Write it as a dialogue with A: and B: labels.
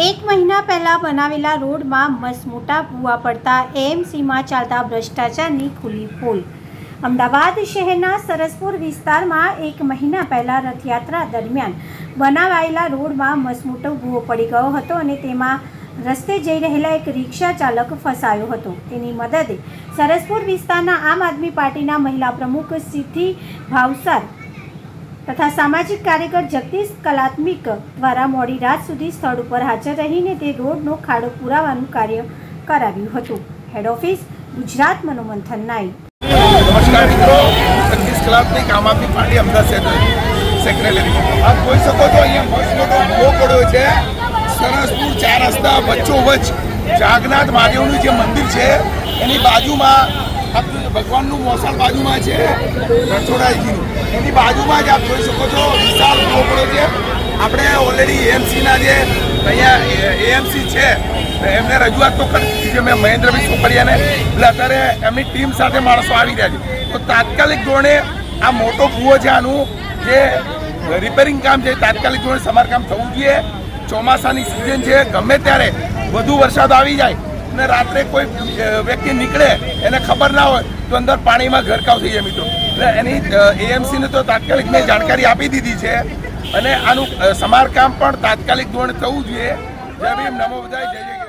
A: મહિના પહેલા બનાવેલા રોડમાં મસમોટા ભૂવા પડતા એએમસીમાં ચાલતા ભ્રષ્ટાચારની ખુલ્લી પોલ અમદાવાદ શહેરના સરસપુર વિસ્તારમાં એક મહિના પહેલા રથયાત્રા દરમિયાન બનાવાયેલા રોડમાં મસમોટો ભૂવો પડી ગયો હતો અને તેમાં રસ્તે જઈ રહેલા એક રિક્ષા ચાલક ફસાયો હતો. તેની મદદે સરસપુર વિસ્તારના આમ આદમી પાર્ટીના મહિલા પ્રમુખ સિદ્ધિ ભાવસાર તથા સામાજિક કાર્યકર જગદીશ કલાત્મિક દ્વારા મોડી રાત સુધી સ્થળ ઉપર હાજર રહીને તે રોડનો ખાડો પુરાવાનું કાર્ય કરાવ્યું હતું. હેડ ઓફિસ ગુજરાત મનોમંથન નાઈ
B: નમસ્કાર મિત્રો. જગદીશ કલાપની આમ આદમી પાર્ટી અમદાવાદ સેક્રેટરી. આપ જોઈ શકો છો, અહીંયા મસ્તનો બહુ પડ્યો છે. સરસપુર ચાર રસ્તા વચ્ચોવચ જાગનાથ મહાદેવનું જે મંદિર છે, એની બાજુમાં ભગવાનનું મોસાળ બાજુમાં છે રણછોડાજીનું એની બાજુમાં જ આપ જોઈ શકો છો વિશાળ ભૂવો છે. આપણે ઓલરેડી એએમસીના જે અહીંયા એએમસી છે એમને રજૂઆત તો કરી દીધી છે. મેં મહેન્દ્રભાઈ સોપરિયાને એટલે અત્યારે એમની ટીમ સાથે માણસો આવી રહ્યા છે. તો તાત્કાલિક ધોરણે આ મોટો ભૂવો છે આનું, જે રિપેરિંગ કામ છે તાત્કાલિક ધોરણે સમારકામ થવું જોઈએ. ચોમાસાની સિઝન છે, ગમે ત્યારે વધુ વરસાદ આવી જાય અને રાત્રે કોઈ વ્યક્તિ નીકળે, એને ખબર ના હોય, તો અંદર પાણીમાં ગરકાવ થઈ જાય મિત્રો. એટલે એની એએમસીને તો તાત્કાલિક મેં જાણકારી આપી દીધી છે. અને આનું સમારકામ પણ તાત્કાલિક ધોરણે થવું જોઈએ. જય ભીમ, નમો બધાય, જય જય